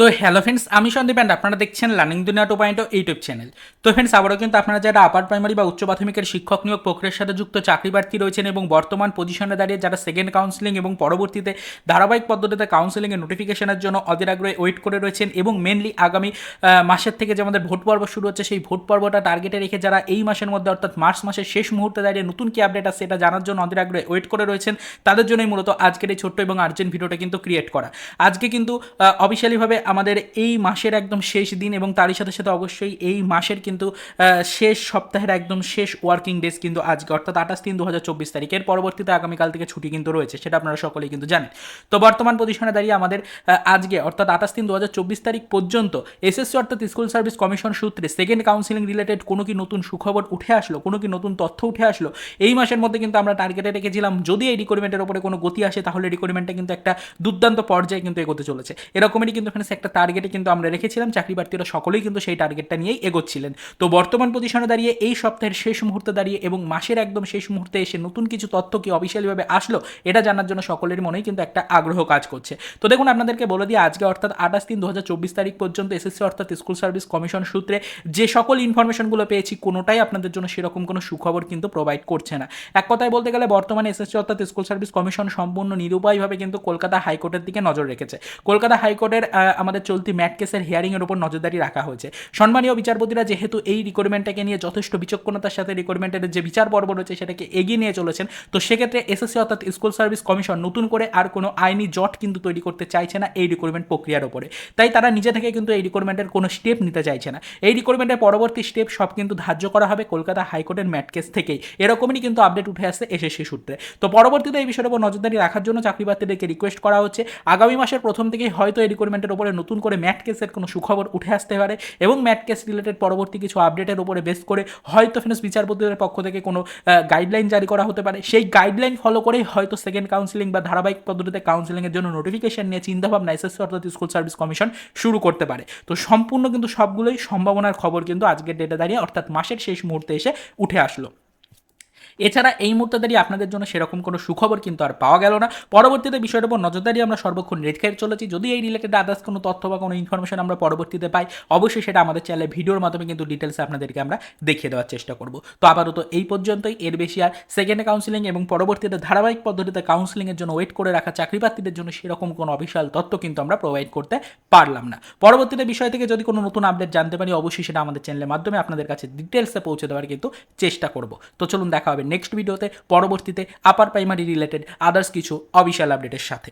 তো hello friends আমি Sandeep and আপনারা দেখছেন learning Duniya two point YouTube channel তো ফ্রেন্ডস আবারও কিন্তু আপনারা যারা আপার প্রাইমারি বা উচ্চ প্রাথমিকের শিক্ষক নিয়োগ প্রক্রিয়ার সাথে যুক্ত চাকরি প্রার্থী রয়েছেন এবং বর্তমান পজিশনে দাঁড়িয়ে যারা সেকেন্ড কাউন্সিলিং এবং পরবর্তীতে ধারাবাহিক পদ্ধতিতে কাউন্সিলিংয়ের নোটিফিকেশনের জন্য অধীর আগ্রহে ওয়েট করে রয়েছেন এবং মেনলি আগামী মাসের থেকে যে আমাদের ভোট পর্ব শুরু হচ্ছে, সেই ভোট পর্বটা টার্গেটে রেখে যারা এই মাসের মধ্যে অর্থাৎ মার্চ মাসের শেষ মুহূর্তে দাঁড়িয়ে নতুন কি আপডেট আছে সেটা জানার জন্য অধীর আগ্রহে ওয়েট করে রয়েছেন। তাদের জন্যই মূলত আজকের এই ছোট্ট এবং আর্জেন্ট ভিডিওটা কিন্তু ক্রিয়েট করা। আজকে কিন্তু অফিসিয়ালিভাবে আমাদের এই মাসের একদম শেষ দিন এবং তারই সাথে সাথে অবশ্যই এই মাসের কিন্তু শেষ সপ্তাহের একদম শেষ ওয়ার্কিং ডেজ কিন্তু আজকে, অর্থাৎ আঠাশ তিন দু হাজার চব্বিশ তারিখের পরবর্তীতে আগামীকাল থেকে ছুটি কিন্তু রয়েছে, সেটা আপনারা সকলেই কিন্তু জানেন। তো বর্তমান পজিশনে দাঁড়িয়ে আমাদের আজকে, অর্থাৎ আঠাশ তিন দু হাজার চব্বিশ তারিখ পর্যন্ত এসএসসি, অর্থাৎ স্কুল সার্ভিস কমিশন সূত্রে সেকেন্ড কাউন্সিলিং রিলেটেড কোনো কি নতুন সুখবর উঠে আসলো, কোনো কি নতুন তথ্য উঠে আসলো, এই মাসের মধ্যে কিন্তু আমরা টার্গেটে রেখেছিলাম, যদি এই রিকোয়ারমেন্টের উপরে কোনো গতি আসে, তাহলে রিকোয়ারমেন্টটা কিন্তু একটা দুর্দান্ত পর্যায়ে কিন্তু এগোতে চলেছে। এরকমই কিন্তু এখানে একটা টার্গেটে কিন্তু আমরা রেখেছিলাম, চাকরি প্রার্থীরা সকলেই কিন্তু সেই টার্গেটটা নিয়েই এগোচ্ছিলেন। তো বর্তমান পজিশনে দাঁড়িয়ে এই সপ্তাহের শেষ মুহূর্তে দাঁড়িয়ে এবং মাসের একদম শেষ মুহূর্তে এসে নতুন কিছু তথ্য কি অফিসিয়ালিভাবে আসলো, এটা জানার জন্য সকলের মনেই কিন্তু একটা আগ্রহ কাজ করছে। তো দেখুন, আপনাদেরকে বলে দিয়ে আজকে অর্থাৎ আঠাশ তিন দু তারিখ পর্যন্ত এসএসসি অর্থাৎ স্কুল সার্ভিস কমিশন সূত্রে যে সকল ইনফরমেশনগুলো পেয়েছি, কোনোটাই আপনাদের জন্য সেরকম কোনো সুখবর কিন্তু প্রোভাইড করছে না। এক কথায় বলতে গেলে বর্তমানে এসএসসি অর্থাৎ স্কুল সার্ভিস কমিশন সম্পূর্ণ নিরুপায়ভাবে কিন্তু কলকাতা হাইকোর্টের দিকে নজর রেখেছে। কলকাতা হাইকোর্টের আমাদের চলতি ম্যাট কেসের হিয়ারিংয়ের উপর নজরদারি রাখা হয়েছে। সম্মানীয় বিচারপতিরা, যেহেতু এই রিকোয়ারমেন্টটাকে নিয়ে যথেষ্ট বিচক্ষণতার সাথে রিকোয়ারমেন্টের যে বিচার পর্ব রয়েছে সেটাকে এগিয়ে নিয়ে চলেছেন, তো সেক্ষেত্রে এসএসসি অর্থাৎ স্কুল সার্ভিস কমিশন নতুন করে আর কোনো আইনি জট কিন্তু তৈরি করতে চাইছে না এই রিকোয়ারমেন্ট প্রক্রিয়ার উপরে। তাই তারা নিজে থেকে কিন্তু এই রিকোয়ারমেন্টের কোনো স্টেপ নিতে চাইছে না। এই রিকোয়ারমেন্টের পরবর্তী স্টেপ সব কিন্তু ধার্য করা হবে কলকাতা হাইকোর্টের ম্যাট কেস থেকেই। এরকমই কিন্তু আপডেট উঠে আসছে এসএসসি সূত্রে। তো পরবর্তীতে এই বিষয়ের উপর নজরদারি রাখার জন্য চাকরি প্রার্থীদেরকে রিকোয়েস্ট করা হচ্ছে। আগামী মাসের প্রথম থেকেই হয়তো এই রিকোয়ারমেন্টের উপরে নতুন করে ম্যাট কেসের কোনো সুখবর উঠে আসতে পারে এবং ম্যাট কেস রিলেটেড পরবর্তী কিছু আপডেটের উপরে বেস করে হয়তো ফিনান্স বিচারপতিদের পক্ষ থেকে কোনো গাইডলাইন জারি করা হতে পারে। সেই গাইডলাইন ফলো করেই হয়তো সেকেন্ড কাউন্সিলিং বা ধারাবাহিক পদ্ধতিতে কাউন্সিলিংয়ের জন্য নোটিফিকেশন নিয়ে চিন্তাভাবনা এসএসসি অর্থাৎ স্কুল সার্ভিস কমিশন শুরু করতে পারে। তো সম্পূর্ণ কিন্তু সবগুলোই সম্ভাবনার খবর কিন্তু আজকের ডেটে দাঁড়িয়ে অর্থাৎ মাসের শেষ মুহূর্তে এসে উঠে আসলো। এছাড়া এই মুহূর্তে দাঁড়িয়ে আপনাদের জন্য সেরকম কোনো সুখবর কিন্তু আর পাওয়া গেল না। পরবর্তীতে বিষয়ের উপর নজরদারি আমরা সর্বক্ষণ রেখে চলেছি। যদি এই রিলেটেড আদার্স কোনো তথ্য বা কোনো ইনফরমেশন আমরা পরবর্তীতে পাই, অবশ্যই সেটা আমাদের চ্যানেলে ভিডিওর মাধ্যমে কিন্তু ডিটেলসে আপনাদেরকে আমরা দেখিয়ে দেওয়ার চেষ্টা করব। তো আপাতত এই পর্যন্তই, এর বেশি আর সেকেন্ড কাউন্সিলিং এবং পরবর্তীতে ধারাবাহিক পদ্ধতিতে কাউন্সিলিংয়ের জন্য ওয়েট করে রাখা চাকরি প্রার্থীদের জন্য সেরকম কোনো অফিসিয়াল তথ্য কিন্তু আমরা প্রোভাইড করতে পারলাম না। পরবর্তীতে বিষয় থেকে যদি কোনো নতুন আপডেট জানতে পারি, অবশ্যই সেটা আমাদের চ্যানেলের মাধ্যমে আপনাদের কাছে ডিটেলসে পৌঁছে দেওয়ার কিন্তু চেষ্টা করব। তো চলুন দেখা হবে নেক্সট ভিডিওতে পরবর্তীতে আপার প্রাইমারি রিলেটেড আদার্স কিছু অবিশাল আপডেটের সাথে।